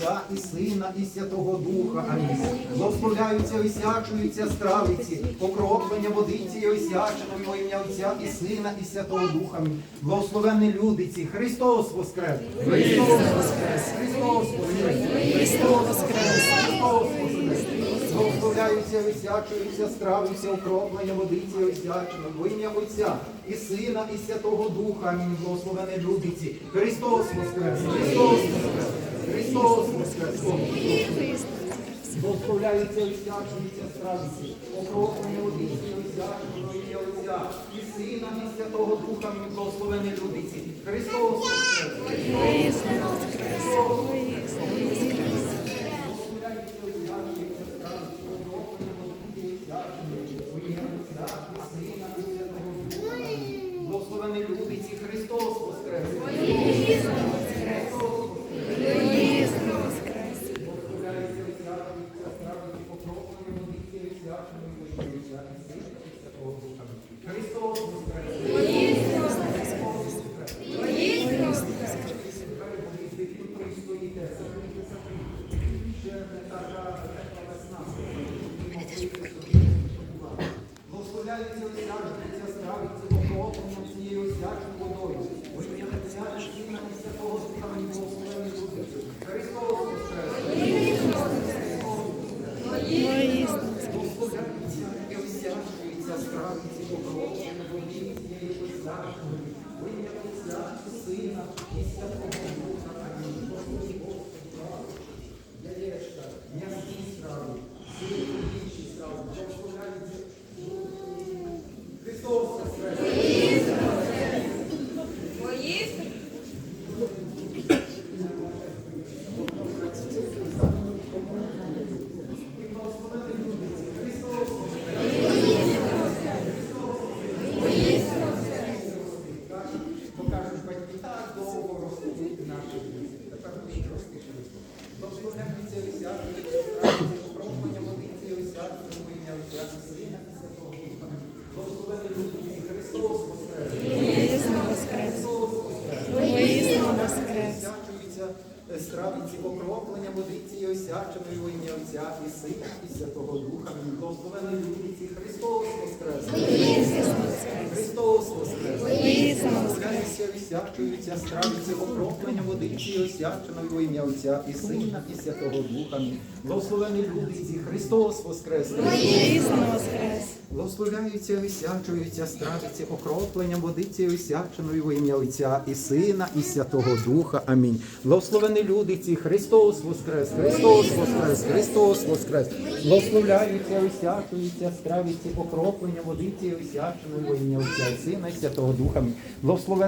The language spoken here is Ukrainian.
Отця і Сина, і Святого Духа. Амінь. Благословляються, осячуються стравиці, покроплення водиці і осяченої во ім'я Отця і Сина, і Святого Духа. Амінь. Благословенні людиці, Христос Воскрес! Христос Воскрес! Христос Воскрес! Христос Воскрес! Христос Воскрес! Благословляються, осячуються, стравуються, окроплення водиці і осяченої во ім'я Отця і Сина, і Святого Духа. Амінь. Благословенні людиці, Христос Воскрес! Христос Воскрес! Христос Воскрес! Благословляються осячуються стравиці, окроплення водиці і осяченої во Отця і Сина, і Святого Духа. Амінь. Благословенні людиці, Христос Воскрес! Благословений людиці Христос Воскрес! Христос Воскрес! Благословляється осяжниця стравиться покропленням цією осячною водою. Ось я Отця і Сина і Святого Духа мені благословені люди. Христос Воскрес! Благословляється і осячується стравиться покропленням водою цією осячною. Во ім'я Отця і Сина і Святого Духа. Амінь. Господи, Господи, слава. Яєчка, м'ясні страви, сирі інші страви. Благословляється Христос Воскрес! Покажуть батьки так довго розповідати наші діти. Тепер ми їх розпишемо. Благословляється осячується страви, попробування водиці осячується во ім'я Отця і Сина і Святого Духа. Благословений люди, Христос Воскрес! Христос Воскрес! Осячуються е, стравиці, покроплення водиці і осяченої во ім'я Отця і Сина і Святого Духа. Благословений людиці, Христос Воскрес! Христос Воскрес! Осячуються стравиці, окроплення водиці і осяченої во ім'я Отця і Сина і Святого Духа. Благословений людиці, Христос Воскрес! Благословляються, осячуються стравиці, окроплення водиці осяченої во ім'я Отця і Сина, і Святого Духа. Амінь. Благословені людиці, Христос Воскрес, Христос Воскрес, Христос Воскрес. Благословляються, осячуються стравиці, окроплення водиці осяченої во ім'я Отця і Сина, і Святого Духа. Амінь. Благословені